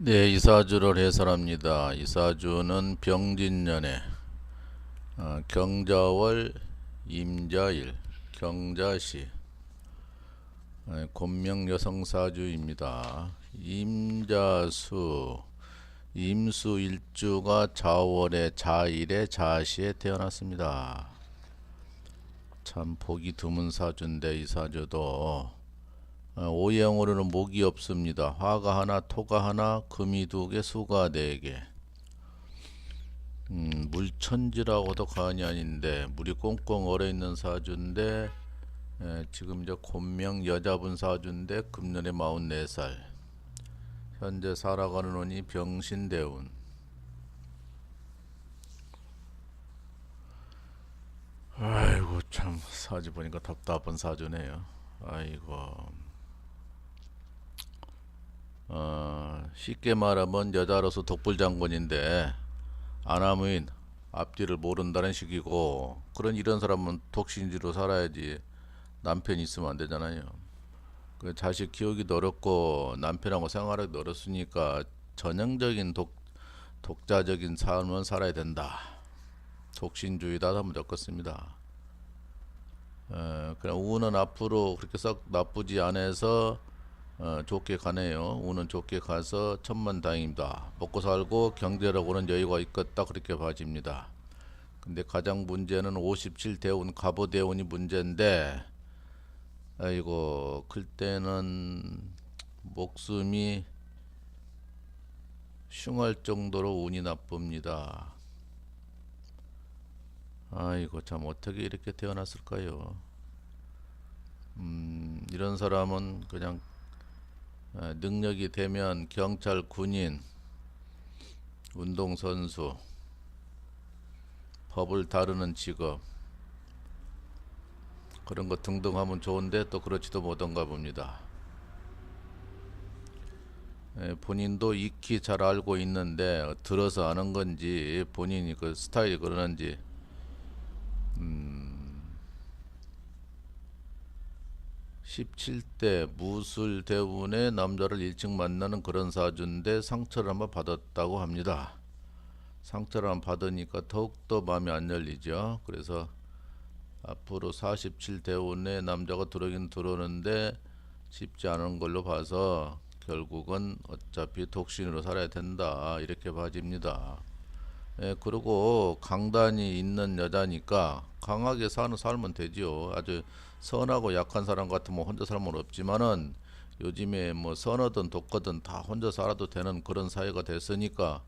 네, 이사주를 해설합니다. 이사주는 병진년에 어, 경자월 임자일 경자시 어, 곤명 여성사주입니다. 임자수 임수 일주가 자월에 자일에 자시에 태어났습니다. 참 보기 드문 사주인데 이 사주도 어, 오행으로는 목이 없습니다. 화가 하나, 토가 하나, 금이 두 개, 수가 네 개. 음, 물천지라고도 과언이 아닌데 물이 꽁꽁 얼어 있는 사주인데 에, 지금 이제 곤명 여자분 사주인데 금년에 44살. 현재 살아가는 운이 병신대운. 아이고 참 사주 보니까 답답한 사주네요. 아이고. 어, 쉽게 말하면 여자로서 독불장군인데 아나무인 앞뒤를 모른다는 식이고 그런 이런 사람은 독신지로 살아야지 남편이 있으면 안 되잖아요. 그 자식 키우기도 어렵고 남편하고 생활하기도 어렵으니까 전형적인 독 독자적인 삶은 살아야 된다. 독신주의다 하면 적겠습니다. 어, 그냥 우는 앞으로 그렇게 썩 나쁘지 않아서 어, 좋게 가네요. 운은 좋게 가서 천만 다행입니다. 먹고 살고 경제력으로는 여유가 있겠다 그렇게 봐집니다. 근데 가장 문제는 57 대운 갑오 대운이 문제인데 아이고 클 때는 목숨이 흉할 정도로 운이 나쁩니다. 아이고 참 어떻게 이렇게 태어났을까요? 음, 이런 사람은 그냥 어, 능력이 되면 경찰, 군인, 운동선수, 법을 다루는 직업 그런 거 등등 하면 좋은데 또 그렇지도 못한가 봅니다. 예, 본인도 익히 잘 알고 있는데 들어서 아는 건지 본인이 그 스타일이 그러는지 17대 무술 대운의 남자를 일찍 만나는 그런 사주인데 상처를 한번 받았다고 합니다. 상처를 한번 받으니까 더욱더 마음이 안 열리죠. 그래서 앞으로 47 대운의 남자가 들어오긴 들어오는데 쉽지 않은 걸로 봐서 결국은 어차피 독신으로 살아야 된다 이렇게 봐집니다. 예, 그리고 강단이 있는 여자니까 강하게 사는 살면 되지요. 아주 선하고 약한 사람 같으면 혼자 살면 없지만은 요즘에 뭐 선하든 독하든 다 혼자 살아도 되는 그런 사회가 됐으니까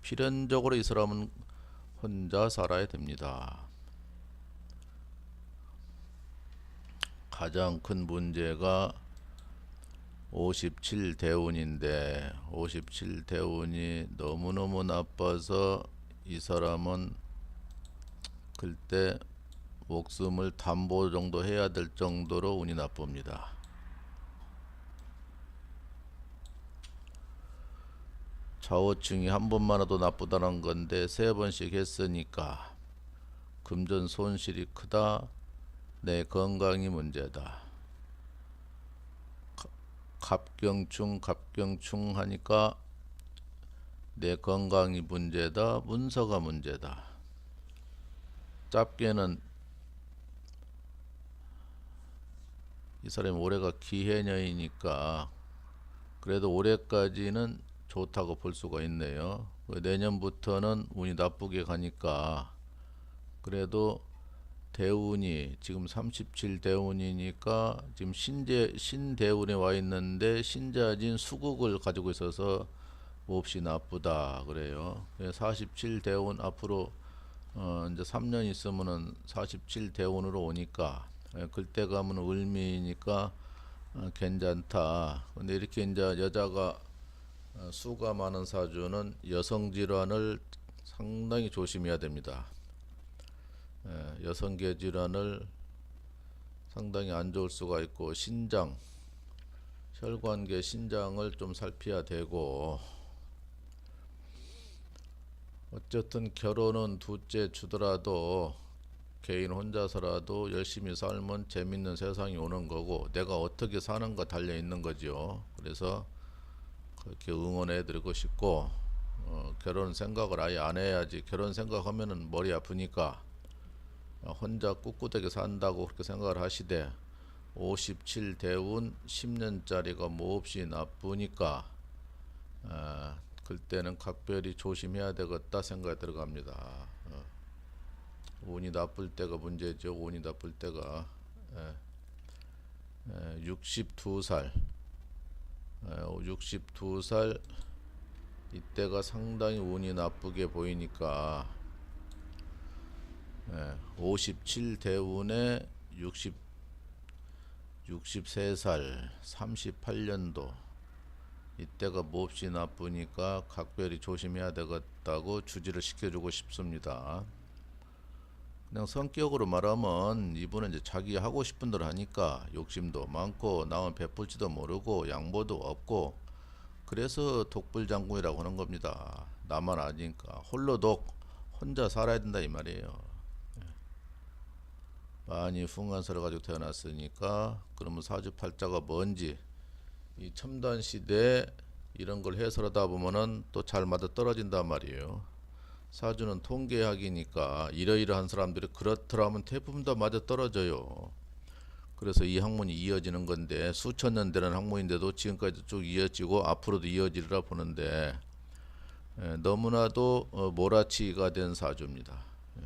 필연적으로 이 사람은 혼자 살아야 됩니다. 가장 큰 문제가 57 대운인데 57 대운이 너무너무 나빠서 이 사람은 그때 목숨을 담보 정도 해야 될 정도로 운이 나쁩니다. 좌우층이 한 번만해도 나쁘다는 건데 세 번씩 했으니까 금전 손실이 크다. 내 건강이 문제다. 가- 갑경충 갑경충 하니까 내 건강이 문제다. 문서가 문제다. 짧게는 이 사람이 올해가 기해년이니까 그래도 올해까지는 좋다고 볼 수가 있네요. 그 내년부터는 운이 나쁘게 가니까 그래도 대운이 지금 37 대운이니까 지금 신재 신대운에 와 있는데 신자진 수국을 가지고 있어서 몹시 나쁘다 그래요. 47 대운 앞으로 어 이제 3년 있으면은 47 대운으로 오니까 예, 그때 가면 을미니까 어, 괜찮다. 근데 이렇게 이제 여자가 어, 수가 많은 사주는 여성 질환을 상당히 조심해야 됩니다. 예, 여성계 질환을 상당히 안 좋을 수가 있고 신장, 혈관계 신장을 좀 살펴야 되고 어쨌든 결혼은 둘째 주더라도 개인 혼자서라도 열심히 살면 재밌는 세상이 오는 거고 내가 어떻게 사는가 달려 있는 거죠. 그래서 그렇게 응원해 드리고 싶고 어, 결혼 생각을 아예 안 해야지 결혼 생각하면은 머리 아프니까 어, 혼자 꿋꿋하게 산다고 그렇게 생각을 하시되 57 대운 10년짜리가 몹시 나쁘니까 아, 그때는 각별히 조심해야 되겠다 생각이 들어갑니다. 어. 운이 나쁠 때가 문제죠. 운이 나쁠 때가 예. 예, 62살 예, 62살 이때가 상당히 운이 나쁘게 보이니까 예, 57 대운에 60 63살 38년도 이때가 몹시 나쁘니까 각별히 조심해야 되겠다고 주지를 시켜주고 싶습니다. 그냥 성격으로 말하면 이분은 이제 자기 하고 싶은 대로 하니까 욕심도 많고 남은 베풀지도 모르고 양보도 없고 그래서 독불장군이라고 하는 겁니다. 나만 아니까 홀로 독 혼자 살아야 된다 이 말이에요. 예. 많이 흉한스러 가지고 태어났으니까 그러면 사주팔자가 뭔지 이 첨단 시대에 이런 걸 해설하다 보면은 또 잘 맞아 떨어진단 말이에요. 사주는 통계학이니까 이러이러한 사람들이 그렇더라면 대부분 다 맞아 떨어져요. 그래서 이 학문이 이어지는 건데 수천 년 되는 학문인데도 지금까지 쭉 이어지고 앞으로도 이어지리라 보는데 예, 너무나도 어, 몰아치기가 된 사주입니다. 예.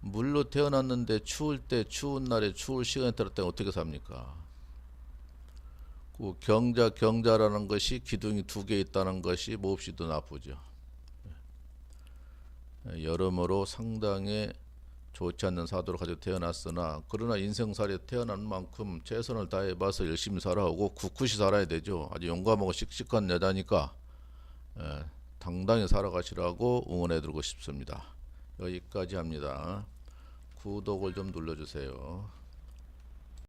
물로 태어났는데 추울 때 추운 날에 추울 시간에 따라 때 어떻게 삽니까? 그 경자 경자라는 것이 기둥이 두 개 있다는 것이 몹시도 나쁘죠. 예, 여러모로 상당히 좋지 않는 사도를 가지고 태어났으나 그러나 인생살이에 태어난 만큼 최선을 다해봐서 열심히 살아오고 굳굳이 살아야 되죠. 아주 용감하고 씩씩한 여자니까 예, 당당히 살아가시라고 응원해드리고 싶습니다. 여기까지 합니다. 구독을 좀 눌러주세요.